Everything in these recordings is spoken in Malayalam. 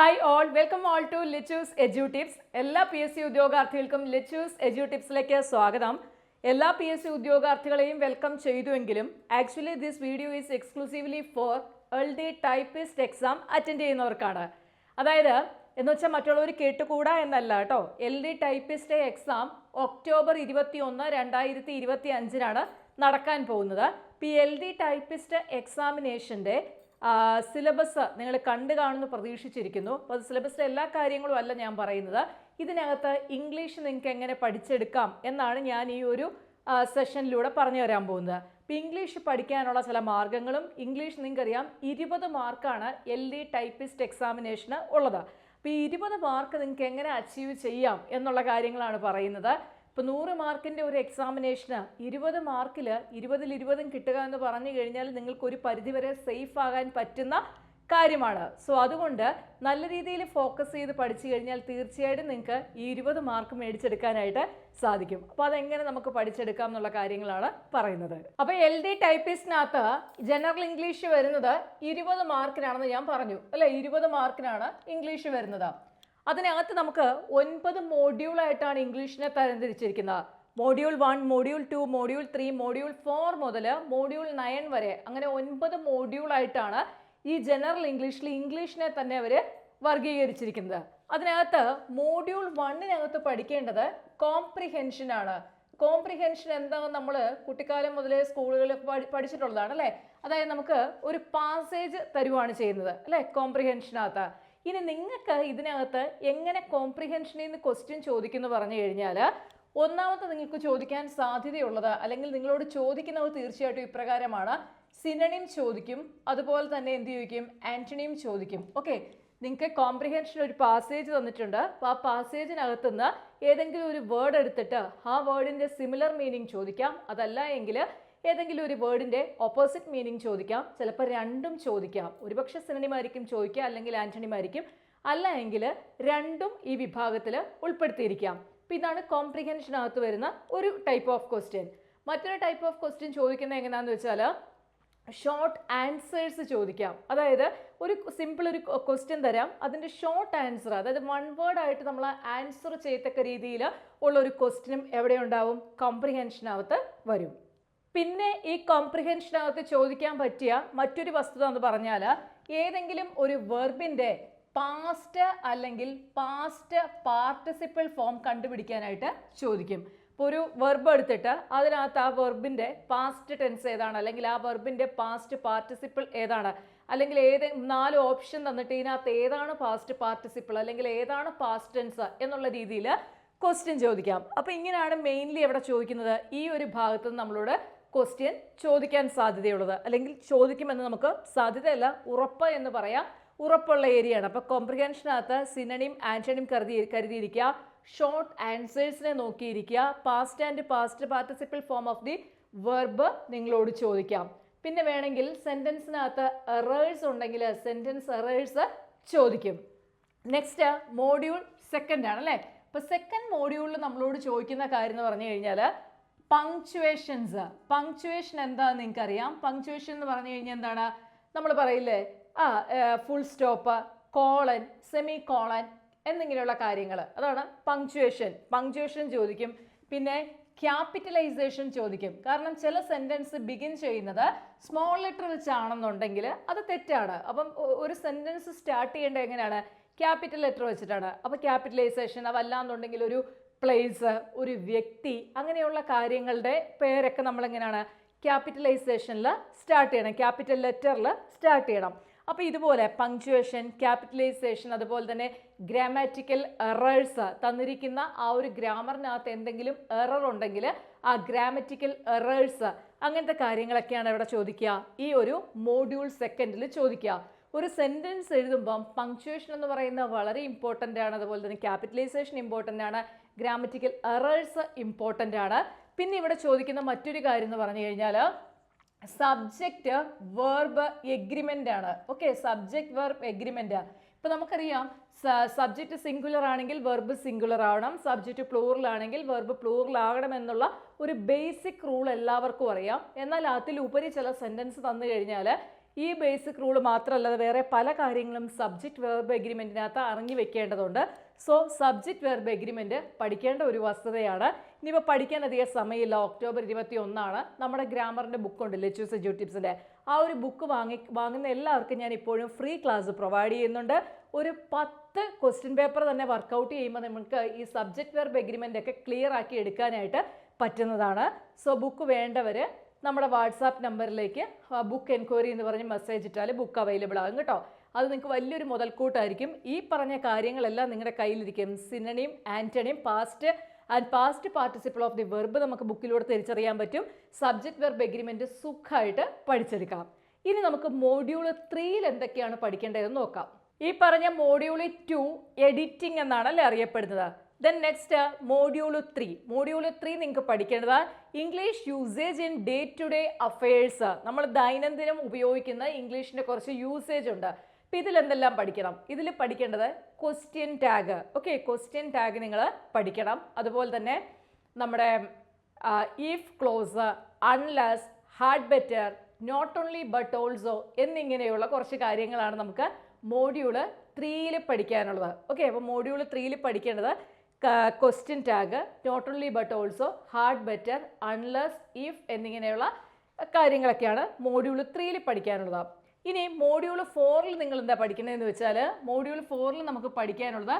Hi all welcome all to Lichus edu tips എല്ലാ പി എസ് സി ഉദ്യോഗാർത്ഥികൾക്കും ലിച്ചൂസ് എജ്യു ടിപ്സിലേക്ക് സ്വാഗതം എല്ലാ പി എസ് സി ഉദ്യോഗാർത്ഥികളെയും welcome ചെയ്തുവെങ്കിലും actually this video is exclusively for L D typist exam attend ചെയ്യുന്നവർക്കാണ് അതായത് എന്ന് വെച്ചാൽ മറ്റുള്ളവർ കേട്ടുകൂടാ എന്നല്ല കേട്ടോ L D typist exam October ഇരുപത്തി ഒന്ന് രണ്ടായിരത്തി ഇരുപത്തി അഞ്ചിനാണ് നടക്കാൻ പോകുന്നത്. പി എൽ ഡി ടൈപ്പിസ്റ്റ് എക്സാമിനേഷന്റെ സിലബസ് നിങ്ങൾ കണ്ടു കാണുമെന്ന് പ്രതീക്ഷിച്ചിരിക്കുന്നു. അപ്പോൾ സിലബസിലെ എല്ലാ കാര്യങ്ങളും അല്ല ഞാൻ പറയുന്നത്. ഇതിനകത്ത് ഇംഗ്ലീഷ് നിങ്ങൾക്ക് എങ്ങനെ പഠിച്ചെടുക്കാം എന്നാണ് ഞാൻ ഈ ഒരു സെഷനിലൂടെ പറഞ്ഞു തരാൻ പോകുന്നത്. അപ്പോൾ ഇംഗ്ലീഷ് പഠിക്കാനുള്ള ചില മാർഗങ്ങളും ഇംഗ്ലീഷ് നിങ്ങൾക്കറിയാം ഇരുപത് മാർക്കാണ് എൽ ഡി ടൈപ്പിസ്റ്റ് എക്സാമിനേഷന് ഉള്ളത്. അപ്പോൾ ഈ ഇരുപത് മാർക്ക് നിങ്ങൾക്ക് എങ്ങനെ അച്ചീവ് ചെയ്യാം എന്നുള്ള കാര്യങ്ങളാണ് പറയുന്നത്. ഇപ്പോൾ നൂറ് മാർക്കിന്റെ ഒരു എക്സാമിനേഷന് ഇരുപത് മാർക്കിൽ ഇരുപതിൽ ഇരുപതും കിട്ടുക എന്ന് പറഞ്ഞു കഴിഞ്ഞാൽ നിങ്ങൾക്കൊരു പരിധിവരെ സേഫ് ആകാൻ പറ്റുന്ന കാര്യമാണ്. സോ അതുകൊണ്ട് നല്ല രീതിയിൽ ഫോക്കസ് ചെയ്ത് പഠിച്ചു കഴിഞ്ഞാൽ തീർച്ചയായിട്ടും നിങ്ങൾക്ക് ഈ ഇരുപത് മാർക്ക് മേടിച്ചെടുക്കാനായിട്ട് സാധിക്കും. അപ്പോൾ അതെങ്ങനെ നമുക്ക് പഠിച്ചെടുക്കാം എന്നുള്ള കാര്യങ്ങളാണ് പറയുന്നത്. അപ്പോൾ എൽ ഡി ടൈപ്പിസ്റ്റിനകത്ത് ജനറൽ ഇംഗ്ലീഷ് വരുന്നത് ഇരുപത് മാർക്കിനാണെന്ന് ഞാൻ പറഞ്ഞു. അല്ലേ? ഇരുപത് മാർക്കിനാണ് ഇംഗ്ലീഷ് വരുന്നത്. അതിനകത്ത് നമുക്ക് ഒൻപത് മോഡ്യൂളായിട്ടാണ് ഇംഗ്ലീഷിനെ തരംതിരിച്ചിരിക്കുന്നത്. Module one module two module three module four മുതൽ മോഡ്യൂൾ നയൻ വരെ അങ്ങനെ ഒൻപത് മോഡ്യൂളായിട്ടാണ് ഈ ജനറൽ ഇംഗ്ലീഷിൽ ഇംഗ്ലീഷിനെ തന്നെ അവർ വർഗീകരിച്ചിരിക്കുന്നത് അതിനകത്ത് മോഡ്യൂൾ വണ്ണിനകത്ത് പഠിക്കേണ്ടത് കോംപ്രിഹെൻഷൻ ആണ്. കോംപ്രിഹെൻഷൻ എന്താണെന്ന് നമ്മൾ കുട്ടിക്കാലം മുതലേ സ്കൂളുകളിൽ പഠിച്ചിട്ടുള്ളതാണ് അല്ലേ? അതായത് നമുക്ക് ഒരു പാസേജ് തരുവാണ് ചെയ്യുന്നത് അല്ലേ? കോംപ്രിഹെൻഷനകത്ത് ഇനി നിങ്ങൾക്ക് ഇതിനകത്ത് എങ്ങനെ കോംപ്രിഹെൻഷനിൽ നിന്ന് ക്വസ്റ്റ്യൻ ചോദിക്കുന്നു പറഞ്ഞു കഴിഞ്ഞാൽ ഒന്നാമത്തെ നിങ്ങൾക്ക് ചോദിക്കാൻ സാധ്യതയുള്ളത് അല്ലെങ്കിൽ നിങ്ങളോട് ചോദിക്കുന്നവർ തീർച്ചയായിട്ടും ഇപ്രകാരമാണ്. സിനണിം ചോദിക്കും അതുപോലെ തന്നെ എന്ത് ചോദിക്കും? ആന്റണിയും ചോദിക്കും. ഓക്കെ നിങ്ങൾക്ക് കോംപ്രിഹെൻഷൻ ഒരു പാസേജ് തന്നിട്ടുണ്ട്. അപ്പോൾ ആ പാസേജിനകത്തുനിന്ന് ഏതെങ്കിലും ഒരു വേർഡ് എടുത്തിട്ട് ആ വേർഡിന്റെ സിമിലർ മീനിങ് ചോദിക്കാം. അതല്ല എങ്കിൽ ഏതെങ്കിലും ഒരു വേർഡിന്റെ ഓപ്പോസിറ്റ് മീനിങ് ചോദിക്കാം. ചിലപ്പോൾ രണ്ടും ചോദിക്കാം. ഒരുപക്ഷെ സിനിമമായിരിക്കും ചോദിക്കുക അല്ലെങ്കിൽ ആന്റണിമായിരിക്കും അല്ല എങ്കിൽ രണ്ടും ഈ വിഭാഗത്തിൽ ഉൾപ്പെടുത്തിയിരിക്കാം. അപ്പോൾ ഇതാണ് കോംപ്രിഹെൻഷനകത്ത് വരുന്ന ഒരു ടൈപ്പ് ഓഫ് ക്വസ്റ്റ്യൻ മറ്റൊരു ടൈപ്പ് ഓഫ് ക്വസ്റ്റ്യൻ ചോദിക്കുന്നത് എങ്ങനെയാണെന്ന് വെച്ചാൽ ഷോർട്ട് ആൻസേഴ്സ് ചോദിക്കാം. അതായത് ഒരു സിമ്പിൾ ഒരു ക്വസ്റ്റ്യൻ തരാം. അതിന്റെ ഷോർട്ട് ആൻസർ അതായത് വൺ വേർഡ് ആയിട്ട് നമ്മൾ ആൻസർ ചെയ്യത്തക്ക രീതിയിൽ ഉള്ള ഒരു ക്വസ്റ്റ്യനും എവിടെ ഉണ്ടാവും? കോംപ്രിഹെൻഷനകത്ത് വരും. പിന്നെ ഈ കോംപ്രിഹെൻഷനകത്ത് ചോദിക്കാൻ പറ്റിയ മറ്റൊരു വസ്തുത എന്ന് പറഞ്ഞാൽ ഏതെങ്കിലും ഒരു വെർബിന്റെ പാസ്റ്റ് അല്ലെങ്കിൽ പാസ്റ്റ് പാർട്ടിസിപ്പിൾ ഫോം കണ്ടുപിടിക്കാനായിട്ട് ചോദിക്കും. ഇപ്പോൾ ഒരു വെർബ് എടുത്തിട്ട് അതിനകത്ത് ആ വെർബിന്റെ പാസ്റ്റ് ടെൻസ് ഏതാണ്? അല്ലെങ്കിൽ ആ വെർബിന്റെ പാസ്റ്റ് പാർട്ടിസിപ്പിൾ ഏതാണ്? അല്ലെങ്കിൽ ഏത് നാല് ഓപ്ഷൻ തന്നിട്ട് ഇതിനകത്ത് ഏതാണ് പാസ്റ്റ് പാർട്ടിസിപ്പിൾ അല്ലെങ്കിൽ ഏതാണ് പാസ്റ്റ് ടെൻസ് എന്നുള്ള രീതിയിൽ ക്വസ്റ്റ്യൻ ചോദിക്കാം. അപ്പോൾ ഇങ്ങനെയാണ് മെയിൻലി എവിടെ ചോദിക്കുന്നത് ഈ ഒരു ഭാഗത്ത് നമ്മളോട് ക്വസ്റ്റ്യൻ ചോദിക്കാൻ സാധ്യതയുള്ളത്. അല്ലെങ്കിൽ ചോദിക്കുമെന്ന് നമുക്ക് സാധ്യതയല്ല ഉറപ്പ് എന്ന് പറയാം. ഉറപ്പുള്ള ഏരിയയാണ്. അപ്പോൾ കോംപ്രിഹെൻഷനകത്ത് സിനണിയും ആൻഷണിയും കരുതി കരുതിയിരിക്കുക. ഷോർട്ട് ആൻസേഴ്സിനെ നോക്കിയിരിക്കുക. Past and past participle form of the verb നിങ്ങളോട് ചോദിക്കാം. പിന്നെ വേണമെങ്കിൽ സെന്റൻസിനകത്ത് എറേഴ്സ് ഉണ്ടെങ്കിൽ സെന്റൻസ് എറേഴ്സ് ചോദിക്കും. നെക്സ്റ്റ് മോഡ്യൂൾ സെക്കൻഡ് ആണ് അല്ലേ? അപ്പോൾ സെക്കൻഡ് മോഡ്യൂളിൽ നമ്മളോട് ചോദിക്കുന്ന കാര്യം എന്ന് പറഞ്ഞു കഴിഞ്ഞാൽ പങ്ക്ച്വേഷൻസ് പങ്ക്ച്വേഷൻ എന്താണെന്ന് നിങ്ങൾക്കറിയാം? പങ്ക്ച്വേഷൻ എന്ന് പറഞ്ഞു കഴിഞ്ഞാൽ എന്താണ്? നമ്മൾ പറയില്ലേ? ആ full stop colon semicolon എന്നിങ്ങനെയുള്ള കാര്യങ്ങൾ. അതാണ് പങ്ക്ച്വേഷൻ പങ്ക്ച്വേഷൻ ചോദിക്കും. പിന്നെ ക്യാപിറ്റലൈസേഷൻ ചോദിക്കും. കാരണം ചില സെന്റൻസ് ബിഗിൻ ചെയ്യുന്നത് സ്മോൾ ലെറ്റർ വെച്ചാണെന്നുണ്ടെങ്കിൽ അത് തെറ്റാണ്. അപ്പം ഒരു സെന്റൻസ് സ്റ്റാർട്ട് ചെയ്യേണ്ടത് എങ്ങനെയാണ്? ക്യാപിറ്റൽ ലെറ്റർ വെച്ചിട്ടാണ്. അപ്പോൾ ക്യാപിറ്റലൈസേഷൻ അതല്ലാന്നുണ്ടെങ്കിൽ ഒരു പ്ലേസ് ഒരു വ്യക്തി അങ്ങനെയുള്ള കാര്യങ്ങളുടെ പേരൊക്കെ നമ്മളെങ്ങനെയാണ്? ക്യാപിറ്റലൈസേഷനിൽ സ്റ്റാർട്ട് ചെയ്യണം. ക്യാപിറ്റൽ ലെറ്ററിൽ സ്റ്റാർട്ട് ചെയ്യണം. അപ്പോൾ ഇതുപോലെ പങ്ക്ച്വേഷൻ ക്യാപിറ്റലൈസേഷൻ അതുപോലെ തന്നെ ഗ്രാമാറ്റിക്കൽ എറേഴ്സ് തന്നിരിക്കുന്ന ആ ഒരു ഗ്രാമറിനകത്ത് എന്തെങ്കിലും എറർ ഉണ്ടെങ്കിൽ ആ ഗ്രാമറ്റിക്കൽ എറേഴ്സ് അങ്ങനത്തെ കാര്യങ്ങളൊക്കെയാണ് ഇവിടെ ചോദിക്കുക. ഈ ഒരു മോഡ്യൂൾ സെക്കൻഡിൽ ചോദിക്കുക. ഒരു സെന്റൻസ് എഴുതുമ്പം പങ്ക്ച്വേഷൻ എന്ന് പറയുന്നത് വളരെ ഇമ്പോർട്ടന്റ് ആണ്. അതുപോലെ തന്നെ ക്യാപിറ്റലൈസേഷൻ ഇമ്പോർട്ടന്റ് ആണ്. ഗ്രാമറ്റിക്കൽ എറേഴ്സ് ഇമ്പോർട്ടന്റ് ആണ്. പിന്നെ ഇവിടെ ചോദിക്കുന്ന മറ്റൊരു കാര്യം എന്ന് പറഞ്ഞു കഴിഞ്ഞാൽ സബ്ജക്റ്റ് വേർബ് എഗ്രിമെന്റ് ആണ്. ഓക്കെ സബ്ജക്റ്റ് വെർബ് എഗ്രിമെന്റ് ഇപ്പോൾ നമുക്കറിയാം സബ്ജക്റ്റ് സിംഗുലർ ആണെങ്കിൽ വെർബ് സിംഗുലർ ആവണം സബ്ജക്റ്റ് പ്ലൂറൽ ആണെങ്കിൽ വെർബ് പ്ലൂറൽ ആകണം എന്നുള്ള ഒരു ബേസിക് റൂൾ എല്ലാവർക്കും അറിയാം. എന്നാൽ അതിലുപരി ചില സെന്റൻസ് തന്നു കഴിഞ്ഞാൽ ഈ ബേസിക് റൂൾ മാത്രമല്ലാതെ വേറെ പല കാര്യങ്ങളും സബ്ജക്റ്റ് വെർബ് എഗ്രിമെന്റിനകത്ത് അറിഞ്ഞു വെക്കേണ്ടതുണ്ട്. സോ സബ്ജക്റ്റ് വെർബ് എഗ്രിമെന്റ് പഠിക്കേണ്ട ഒരു വസ്തുതയാണ്. ഇനിയിപ്പോൾ പഠിക്കാൻ അധികം സമയമില്ല. ഒക്ടോബർ ഇരുപത്തി ഒന്നാണ് നമ്മുടെ ഗ്രാമറിന്റെ ബുക്കുണ്ട് ലെച്ചൂസ് എജ്യൂട്ടിപ്സിന്റെ ആ ഒരു ബുക്ക് വാങ്ങി വാങ്ങുന്ന എല്ലാവർക്കും ഞാൻ ഇപ്പോഴും ഫ്രീ ക്ലാസ് പ്രൊവൈഡ് ചെയ്യുന്നുണ്ട്. ഒരു പത്ത് ക്വസ്റ്റ്യൻ പേപ്പർ തന്നെ വർക്കൗട്ട് ചെയ്യുമ്പോൾ നമുക്ക് ഈ സബ്ജക്റ്റ് വെർബ് എഗ്രിമെന്റ് ഒക്കെ ക്ലിയർ ആക്കി എടുക്കാനായിട്ട് പറ്റുന്നതാണ്. സോ ബുക്ക് വേണ്ടവർ നമ്മുടെ വാട്സാപ്പ് നമ്പറിലേക്ക് ബുക്ക് എൻക്വയറി എന്ന് പറഞ്ഞ് മെസ്സേജ് ഇട്ടാൽ ബുക്ക് അവൈലബിൾ ആകും കേട്ടോ. അത് നിങ്ങൾക്ക് വലിയൊരു മുതൽക്കൂട്ടായിരിക്കും. ഈ പറഞ്ഞ കാര്യങ്ങളെല്ലാം നിങ്ങളുടെ കയ്യിലിരിക്കും. സിനണിയും ആന്റണിയും past and past participle of the verb നമുക്ക് ബുക്കിലൂടെ തിരിച്ചറിയാൻ പറ്റും. സബ്ജക്റ്റ് വെർബ് എഗ്രിമെന്റ് സുഖമായിട്ട് പഠിച്ചെടുക്കാം. ഇനി നമുക്ക് മോഡ്യൂൾ ത്രീയിൽ എന്തൊക്കെയാണ് പഠിക്കേണ്ടതെന്ന് നോക്കാം. ഈ പറഞ്ഞ മോഡ്യൂൾ ടു എഡിറ്റിംഗ് എന്നാണ് അല്ലേ അറിയപ്പെടുന്നത്? Then next module three module three നിങ്ങൾക്ക് പഠിക്കേണ്ടത് English usage in day to day affairs നമ്മൾ ദൈനംദിനം ഉപയോഗിക്കുന്ന ഇംഗ്ലീഷിന്റെ കുറച്ച് യൂസേജ് ഉണ്ട്. അപ്പോൾ ഇതിൽ എന്തെല്ലാം പഠിക്കണം? ഇതിൽ പഠിക്കേണ്ടത് question tag okay question tag നിങ്ങൾ പഠിക്കണം. അതുപോലെ തന്നെ നമ്മുടെ if clause unless had better not only but also എന്നിങ്ങനെയുള്ള കുറച്ച് കാര്യങ്ങളാണ് നമുക്ക് മോഡ്യൂൾ ത്രീയിൽ പഠിക്കാനുള്ളത്. ഓക്കെ അപ്പോൾ മോഡ്യൂൾ ത്രീയിൽ പഠിക്കേണ്ടത് question tag not only but also had better unless if എന്നിങ്ങനെയുള്ള കാര്യങ്ങളൊക്കെയാണ് മോഡ്യൂൾ ത്രീയിൽ പഠിക്കാനുള്ളത്. ഇനി മോഡ്യൂൾ ഫോറിൽ നിങ്ങൾ എന്താ പഠിക്കണതെന്ന് വെച്ചാൽ മോഡ്യൂൾ ഫോറിൽ നമുക്ക് പഠിക്കാനുള്ളത്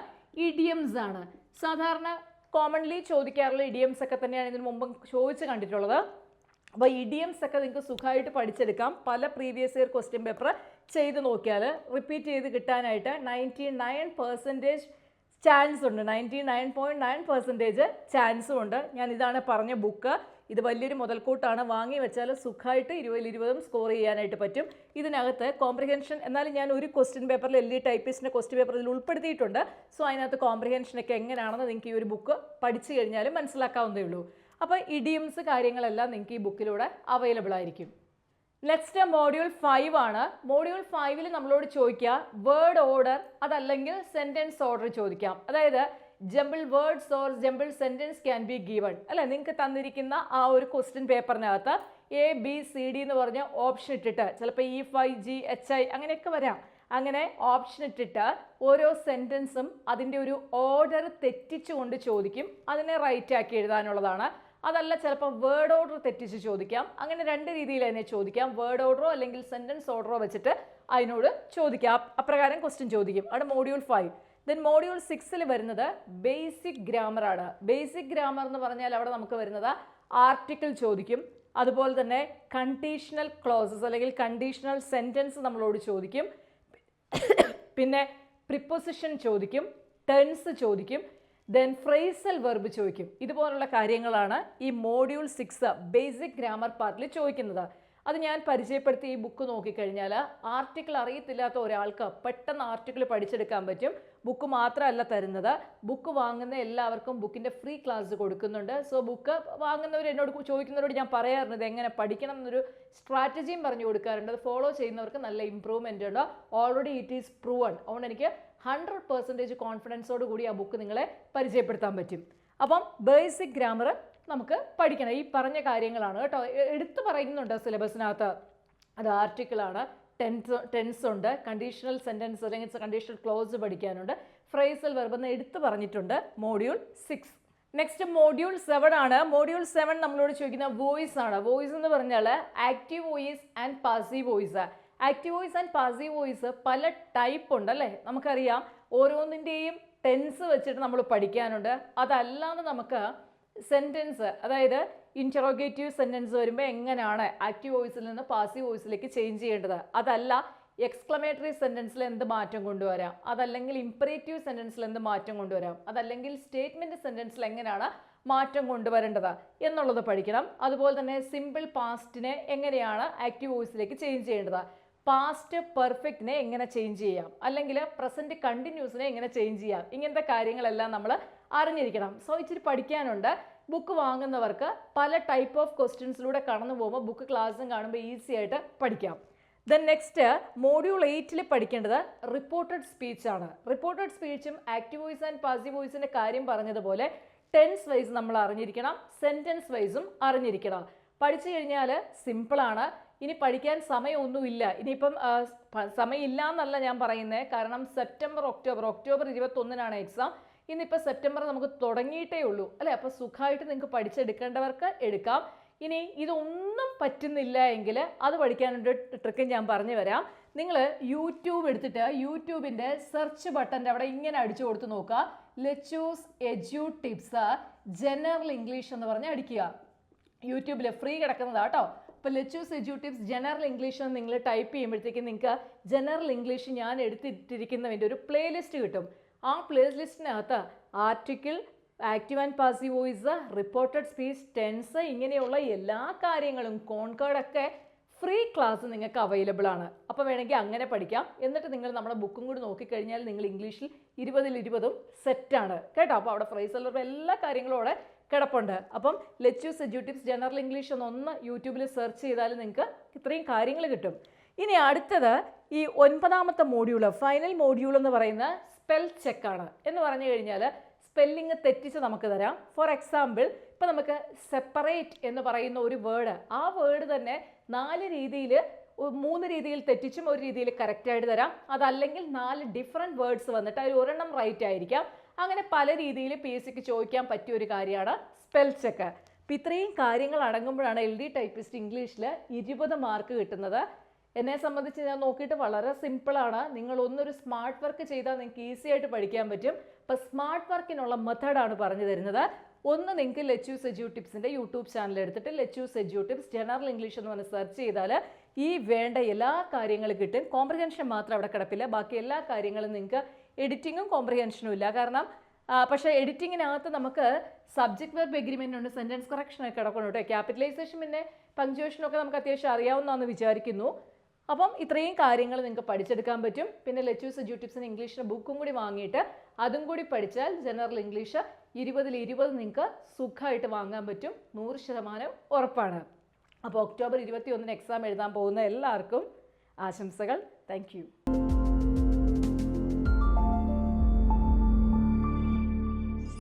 ഇഡിയംസ് ആണ്. സാധാരണ കോമൺലി ചോദിക്കാറുള്ള ഇഡിയംസ് ഒക്കെ തന്നെയാണ് ഇതിനു മുമ്പ് ചോദിച്ച് കണ്ടിട്ടുള്ളത്. അപ്പോൾ ഇഡിയംസ് ഒക്കെ നിങ്ങൾക്ക് സുഖമായിട്ട് പഠിച്ചെടുക്കാം. പല പ്രീവിയസ് ഇയർ ക്വസ്റ്റ്യൻ പേപ്പർ ചെയ്ത് നോക്കിയാൽ റിപ്പീറ്റ് ചെയ്ത് കിട്ടാനായിട്ട് നയന്റി നയൻ പെർസെന്റേജ് ചാൻസ് ഉണ്ട് ninety nine point nine percentage ചാൻസും ഉണ്ട് ഞാൻ ഇതാണ് പറഞ്ഞ ബുക്ക് ഇത് വലിയൊരു മുതൽക്കൂട്ടാണ്. വാങ്ങി വെച്ചാൽ സുഖമായിട്ട് ഇരുപതിൽ ഇരുപതും സ്കോർ ചെയ്യാനായിട്ട് പറ്റും. ഇതിനകത്ത് കോംപ്രിഹെൻഷൻ എന്നാലും ഞാൻ ഒരു ക്വസ്റ്റ്യൻ പേപ്പറിൽ എൽ ഇ ടൈപ്പിസ്റ്റിന്റെ ക്വസ്റ്റ്യൻ പേപ്പറിൽ ഉൾപ്പെടുത്തിയിട്ടുണ്ട്. സോ അതിനകത്ത് കോംപ്രിഹെൻഷനൊക്കെ എങ്ങനെയാണെന്ന് നിങ്ങൾക്ക് ഈ ഒരു ബുക്ക് പഠിച്ചു കഴിഞ്ഞാലും മനസ്സിലാക്കാവുന്നതേ ഉള്ളൂ. അപ്പോൾ ഇഡിയംസ് കാര്യങ്ങളെല്ലാം നിങ്ങൾക്ക് ഈ ബുക്കിലൂടെ അവൈലബിൾ ആയിരിക്കും. നെക്സ്റ്റ് മോഡ്യൂൾ ഫൈവ് ആണ്. മോഡ്യൂൾ ഫൈവിൽ നമ്മളോട് ചോദിക്കുക വേർഡ് ഓർഡർ അതല്ലെങ്കിൽ സെന്റൻസ് ഓർഡർ ചോദിക്കാം. അതായത് jumble words or jumble sentence can be given അല്ലേ? നിങ്ങൾക്ക് തന്നിരിക്കുന്ന ആ ഒരു ക്വസ്റ്റ്യൻ പേപ്പറിനകത്ത് എ ബി സി ഡി എന്ന് പറഞ്ഞ ഓപ്ഷൻ ഇട്ടിട്ട് ചിലപ്പോൾ E five G H I അങ്ങനെയൊക്കെ വരാം. അങ്ങനെ ഓപ്ഷൻ ഇട്ടിട്ട് ഓരോ സെന്റൻസും അതിന്റെ ഒരു ഓർഡർ തെറ്റിച്ചുകൊണ്ട് ചോദിക്കും. അതിനെ റൈറ്റ് ആക്കി എഴുതാനുള്ളതാണ്. അതല്ല ചിലപ്പോൾ വേർഡ് ഓർഡർ തെറ്റിച്ച് ചോദിക്കാം. അങ്ങനെ രണ്ട് രീതിയിൽ തന്നെ ചോദിക്കാം. വേർഡ് ഓർഡറോ അല്ലെങ്കിൽ സെന്റൻസ് ഓർഡറോ വെച്ചിട്ട് അതിനോട് ചോദിക്കാം. അപ്രകാരം ക്വസ്റ്റ്യൻ ചോദിക്കും. അവിടെ മോഡ്യൂൾ ഫൈവ് ദെൻ മോഡ്യൂൾ സിക്സിൽ വരുന്നത് ബേസിക് ഗ്രാമർ ആണ്. ബേസിക് ഗ്രാമർ എന്ന് പറഞ്ഞാൽ അവിടെ നമുക്ക് വരുന്നത് ആർട്ടിക്കിൾ ചോദിക്കും. അതുപോലെ തന്നെ കണ്ടീഷണൽ ക്ലോസസ് അല്ലെങ്കിൽ കണ്ടീഷണൽ സെന്റൻസ് നമ്മളോട് ചോദിക്കും. പിന്നെ പ്രിപ്പൊസിഷൻ ചോദിക്കും. ടെൻസ് ചോദിക്കും. ദെൻ ഫ്രേസൽ വെർബ് ചോദിക്കും. ഇതുപോലുള്ള കാര്യങ്ങളാണ് ഈ മോഡ്യൂൾ സിക്സ് ബേസിക് ഗ്രാമർ പാർട്ടിൽ ചോദിക്കുന്നത്. അത് ഞാൻ പരിചയപ്പെടുത്തി ഈ ബുക്ക് നോക്കിക്കഴിഞ്ഞാൽ ആർട്ടിക്കിൾ അറിയത്തില്ലാത്ത ഒരാൾക്ക് പെട്ടെന്ന് ആർട്ടിക്കിൾ പഠിച്ചെടുക്കാൻ പറ്റും. ബുക്ക് മാത്രമല്ല തരുന്നത്. ബുക്ക് വാങ്ങുന്ന എല്ലാവർക്കും ബുക്കിന്റെ ഫ്രീ ക്ലാസ് കൊടുക്കുന്നുണ്ട്. സോ ബുക്ക് വാങ്ങുന്നവർ എന്നോട് ചോദിക്കുന്നവരോട് ഞാൻ പറയാറുണ്ട് എങ്ങനെ പഠിക്കണം എന്നൊരു സ്ട്രാറ്റജിയും പറഞ്ഞു കൊടുക്കാറുണ്ട്. അത് ഫോളോ ചെയ്യുന്നവർക്ക് നല്ല ഇമ്പ്രൂവ്മെന്റ് ഉണ്ട്. ഓൾറെഡി ഇറ്റ് ഈസ് പ്രൂവൺ അതുകൊണ്ട് എനിക്ക് ഹൺഡ്രഡ് പെർസെന്റേജ് കോൺഫിഡൻസോട് കൂടി ആ ബുക്ക് നിങ്ങളെ പരിചയപ്പെടുത്താൻ പറ്റും. അപ്പം ബേസിക് ഗ്രാമർ നമുക്ക് പഠിക്കണം. ഈ പറഞ്ഞ കാര്യങ്ങളാണ് കേട്ടോ. എടുത്തു പറയുന്നുണ്ട് സിലബസിനകത്ത് അത് ആർട്ടിക്കിളാണ് ടെൻസ് ടെൻസ് ഉണ്ട്. കണ്ടീഷണൽ സെന്റൻസ് അല്ലെങ്കിൽ കണ്ടീഷണൽ ക്ലോസ് പഠിക്കാനുണ്ട്. ഫ്രേസൽ വെറുപ്പെന്ന് എടുത്ത് പറഞ്ഞിട്ടുണ്ട്. Module six next module seven ആണ്. മോഡ്യൂൾ സെവൻ നമ്മളോട് ചോദിക്കുന്ന വോയിസ് ആണ്. വോയിസ് എന്ന് പറഞ്ഞാൽ active voice and passive voice active voice and passive voice പല ടൈപ്പ് ഉണ്ട് അല്ലേ? നമുക്കറിയാം. ഓരോന്നിന്റെയും ടെൻസ് വെച്ചിട്ട് നമ്മൾ പഠിക്കാനുണ്ട്. അതല്ലാതെ നമുക്ക് സെന്റൻസ് അതായത് ഇന്ററോഗേറ്റീവ് സെന്റൻസ് വരുമ്പോൾ എങ്ങനെയാണ് ആക്റ്റീവ് വോയിസിൽ നിന്ന് പാസീവ് വോയിസിലേക്ക് ചേഞ്ച് ചെയ്യേണ്ടത്? അതല്ല എക്സ്ക്ലമേറ്ററി സെന്റൻസിൽ എന്ത് മാറ്റം കൊണ്ടുവരാം? അതല്ലെങ്കിൽ ഇമ്പറേറ്റീവ് സെന്റൻസിൽ എന്ത് മാറ്റം കൊണ്ടുവരാം? അതല്ലെങ്കിൽ സ്റ്റേറ്റ്മെന്റ് സെന്റൻസിൽ എങ്ങനെയാണ് മാറ്റം കൊണ്ടുവരേണ്ടത് എന്നുള്ളത് പഠിക്കണം. അതുപോലെ തന്നെ സിമ്പിൾ പാസ്റ്റിനെ എങ്ങനെയാണ് ആക്റ്റീവ് വോയിസിലേക്ക് ചേഞ്ച് ചെയ്യേണ്ടത്? പാസ്റ്റ് പെർഫെക്റ്റിനെ എങ്ങനെ ചേഞ്ച് ചെയ്യാം? അല്ലെങ്കിൽ പ്രസന്റ് കണ്ടിന്യൂസിനെ എങ്ങനെ ചേഞ്ച് ചെയ്യാം? ഇങ്ങനത്തെ കാര്യങ്ങളെല്ലാം നമ്മൾ അറിഞ്ഞിരിക്കണം. സോ ഇച്ചിരി പഠിക്കാനുണ്ട്. ബുക്ക് വാങ്ങുന്നവർക്ക് പല ടൈപ്പ് ഓഫ് ക്വസ്റ്റ്യൻസിലൂടെ കടന്നു പോകുമ്പോൾ ബുക്ക് ക്ലാസ്സും കാണുമ്പോൾ ഈസി ആയിട്ട് പഠിക്കാം. ദെൻ നെക്സ്റ്റ് മോഡ്യൂൾ എയ്റ്റിൽ പഠിക്കേണ്ടത് റിപ്പോർട്ടഡ് സ്പീച്ച് ആണ്. റിപ്പോർട്ടഡ് സ്പീച്ചും ആക്റ്റീവ് വോയിസ് ആൻഡ് പാസീവ് വോയിസിന്റെ കാര്യം പറഞ്ഞതുപോലെ ടെൻസ് വൈസ് നമ്മൾ അറിഞ്ഞിരിക്കണം സെന്റൻസ് വൈസും അറിഞ്ഞിരിക്കണം. പഠിച്ചു കഴിഞ്ഞാൽ സിമ്പിളാണ് ഇനി പഠിക്കാൻ സമയമൊന്നുമില്ല. ഇനിയിപ്പം സമയമില്ല എന്നല്ല ഞാൻ പറയുന്നത് കാരണം സെപ്റ്റംബർ ഒക്ടോബർ ഒക്ടോബർ ഇരുപത്തൊന്നിനാണ് എക്സാം ഇന്നിപ്പോൾ സെപ്റ്റംബർ നമുക്ക് തുടങ്ങിയിട്ടേ ഉള്ളൂ. അല്ലേ? അപ്പോൾ സുഖമായിട്ട് നിങ്ങൾക്ക് പഠിച്ചെടുക്കേണ്ടവർക്ക് എടുക്കാം. ഇനി ഇതൊന്നും പറ്റുന്നില്ല എങ്കിൽ അത് പഠിക്കാനൊരു ട്രിക്ക് ഞാൻ പറഞ്ഞു വരാം നിങ്ങൾ യൂട്യൂബ് എടുത്തിട്ട് യൂട്യൂബിന്റെ സെർച്ച് ബട്ടന്റെ അവിടെ ഇങ്ങനെ അടിച്ചു കൊടുത്ത് നോക്കുക. Lechu's edu tips general English എന്ന് പറഞ്ഞ് അടിക്കുക. യൂട്യൂബിൽ ഫ്രീ കിടക്കുന്നതാ കേട്ടോ അപ്പോൾ Lechu's edu tips general English എന്ന് നിങ്ങൾ ടൈപ്പ് ചെയ്യുമ്പോഴത്തേക്കും നിങ്ങൾക്ക് ജനറൽ ഇംഗ്ലീഷ് ഞാൻ എടുത്തിട്ടിരിക്കുന്നതിന്റെ ഒരു പ്ലേലിസ്റ്റ് കിട്ടും. ആ place ലിസ്റ്റിനകത്ത് article active and passive voice reported speech tense ഇങ്ങനെയുള്ള എല്ലാ കാര്യങ്ങളും കോൺകേർഡൊക്കെ ഫ്രീ ക്ലാസ് നിങ്ങൾക്ക് അവൈലബിൾ ആണ്. അപ്പോൾ വേണമെങ്കിൽ അങ്ങനെ പഠിക്കാം. എന്നിട്ട് നിങ്ങൾ നമ്മുടെ ബുക്കും കൂടി നോക്കിക്കഴിഞ്ഞാൽ നിങ്ങൾ ഇംഗ്ലീഷിൽ ഇരുപതിൽ ഇരുപതും സെറ്റാണ് കേട്ടോ? അപ്പോൾ അവിടെ ഫ്രൈസ് എല്ലാ കാര്യങ്ങളും അവിടെ കിടപ്പുണ്ട്. അപ്പം ലെറ്റ്യൂസ് എജ്യൂട്ടിപ്സ് ജനറൽ ഇംഗ്ലീഷ് എന്ന് ഒന്ന് യൂട്യൂബിൽ സെർച്ച് ചെയ്താൽ നിങ്ങൾക്ക് ഇത്രയും കാര്യങ്ങൾ കിട്ടും. ഇനി അടുത്തത് ഈ ഒൻപതാമത്തെ മോഡ്യൂൾ ഫൈനൽ മോഡ്യൂൾ എന്ന് പറയുന്ന സ്പെൽ ചെക്കാണ് എന്ന് പറഞ്ഞു കഴിഞ്ഞാൽ സ്പെല്ലിങ് തെറ്റിച്ച് നമുക്ക് തരാം. ഫോർ എക്സാമ്പിൾ ഇപ്പം നമുക്ക് സെപ്പറേറ്റ് എന്ന് പറയുന്ന ഒരു വേർഡ് ആ വേർഡ് തന്നെ നാല് രീതിയിൽ മൂന്ന് രീതിയിൽ തെറ്റിച്ചും ഒരു രീതിയിൽ കറക്റ്റായിട്ട് തരാം. അതല്ലെങ്കിൽ നാല് ഡിഫറെന്റ് വേർഡ്സ് വന്നിട്ട് അതിൽ ഒരെണ്ണം റൈറ്റ് ആയിരിക്കാം. അങ്ങനെ പല രീതിയിൽ പി എസ് സിക്ക് ചോദിക്കാൻ പറ്റിയ ഒരു കാര്യമാണ് സ്പെൽ ചെക്ക് അപ്പം ഇത്രയും കാര്യങ്ങൾ അടങ്ങുമ്പോഴാണ് എൽ ഡി ടൈപ്പിസ്റ്റ് ഇംഗ്ലീഷിൽ ഇരുപത് മാർക്ക് കിട്ടുന്നത്. എന്നെ സംബന്ധിച്ച് ഞാൻ നോക്കിയിട്ട് വളരെ സിമ്പിളാണ് നിങ്ങൾ ഒന്നൊരു സ്മാർട്ട് വർക്ക് ചെയ്താൽ നിങ്ങൾക്ക് ഈസി ആയിട്ട് പഠിക്കാൻ പറ്റും. അപ്പോൾ സ്മാർട്ട് വർക്കിനുള്ള മെത്തേഡാണ് പറഞ്ഞു തരുന്നത്. ഒന്ന് നിങ്ങൾക്ക് ലെച്ചു സെജ്യൂ ടിപ്സിന്റെ യൂട്യൂബ് ചാനൽ എടുത്തിട്ട് Lechu's edu tips general English എന്ന് പറഞ്ഞ് സെർച്ച് ചെയ്താൽ ഈ വേണ്ട എല്ലാ കാര്യങ്ങളും കിട്ടും. കോംപ്രിഹെൻഷൻ മാത്രം അവിടെ കിടപ്പില്ല. ബാക്കി എല്ലാ കാര്യങ്ങളും നിങ്ങൾക്ക് എഡിറ്റിങ്ങും കോംപ്രിഹെൻഷനും ഇല്ല. കാരണം പക്ഷേ എഡിറ്റിങ്ങിനകത്ത് നമുക്ക് സബ്ജക്ട് വെർബ് എഗ്രിമെന്റ് ഉണ്ട് സെന്റൻസ് കറക്ഷൻ ഒക്കെ കിടക്കണം കേട്ടോ. ക്യാപിറ്റലൈസേഷൻ പിന്നെ പങ്ക്ച്വേഷനൊക്കെ നമുക്ക് അത്യാവശ്യം അറിയാവുന്നതാണെന്ന് വിചാരിക്കുന്നു. അപ്പം ഇത്രയും കാര്യങ്ങൾ നിങ്ങൾക്ക് പഠിച്ചെടുക്കാൻ പറ്റും. പിന്നെ ലെച്ചൂസ് യൂട്യൂബ്സിന് ഇംഗ്ലീഷിന്റെ ബുക്കും കൂടി വാങ്ങിയിട്ട് അതും കൂടി പഠിച്ചാൽ ജനറൽ ഇംഗ്ലീഷ് ഇരുപതിൽ ഇരുപത് നിങ്ങൾക്ക് സുഖമായിട്ട് വാങ്ങാൻ പറ്റും. നൂറ് ശതമാനം ഉറപ്പാണ്. അപ്പോൾ ഒക്ടോബർ ഇരുപത്തി ഒന്നിന് എക്സാം എഴുതാൻ പോകുന്ന എല്ലാവർക്കും ആശംസകൾ. താങ്ക്